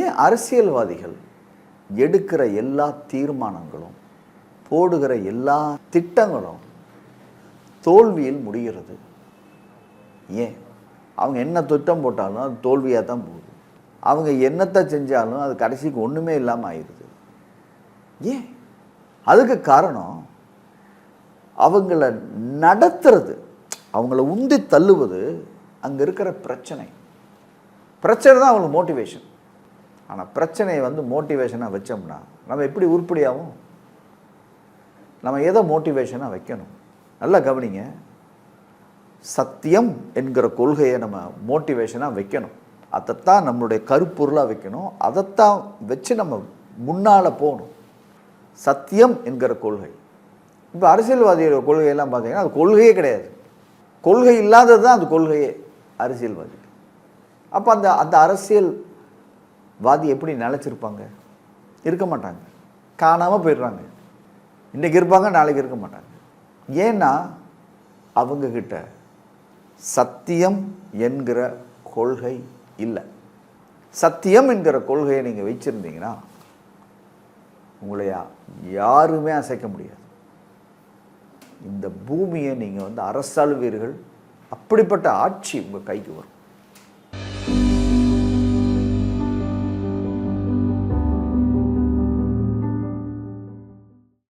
ஏன் அரசியல்வாதிகள் எடுக்கிற எல்லா தீர்மானங்களும் போடுகிற எல்லா திட்டங்களும் தோல்வியில் முடிகிறது? ஏன்? அவங்க என்ன திட்டம் போட்டாலும் அது தோல்வியாக தான் போகுது. அவங்க என்னத்தை செஞ்சாலும் அது கடைசிக்கு ஒன்றுமே இல்லாமல் ஆயிடுது. ஏன்? அதுக்கு காரணம் அவங்கள நடத்துறது அவங்கள உந்தி தள்ளுவது அங்கே இருக்கிற பிரச்சனை. பிரச்சனை தான் அவங்களுக்கு மோட்டிவேஷன் ஆனால் பிரச்சனையை வந்து மோட்டிவேஷனாக வச்சோம்னா நம்ம எப்படி உருப்படியாகும் நம்ம எதை மோட்டிவேஷனாக வைக்கணும்? நல்லா கவனிங்க. சத்தியம் என்கிற கொள்கையை நம்ம மோட்டிவேஷனாக வைக்கணும். அதைத்தான் நம்மளுடைய கருப்பொருளாக வைக்கணும். அதைத்தான் வச்சு நம்ம முன்னால் போகணும். சத்தியம் என்கிற கொள்கை. இப்போ அரசியல்வாதியோட கொள்கையெல்லாம் பார்த்தீங்கன்னா அது கொள்கையே கிடையாது. கொள்கை இல்லாதது தான் அது கொள்கையே அரசியல்வாதி. அப்போ அந்த அந்த அரசியல் வாதி எப்படி நிலச்சிருப்பாங்க இருக்க மாட்டாங்க. காணாமல் போயிடுறாங்க. இன்றைக்கி இருப்பாங்க நாளைக்கு இருக்க மாட்டாங்க. ஏன்னா அவங்கக்கிட்ட சத்தியம் என்கிற கொள்கை இல்லை. சத்தியம் என்கிற கொள்கையை நீங்கள் வச்சுருந்தீங்கன்னா உங்களையா யாருமே அசைக்க முடியாது. இந்த பூமியை நீங்கள் வந்து அரசாளுவீர்கள். அப்படிப்பட்ட ஆட்சி உங்கள் கைக்கு வரும்.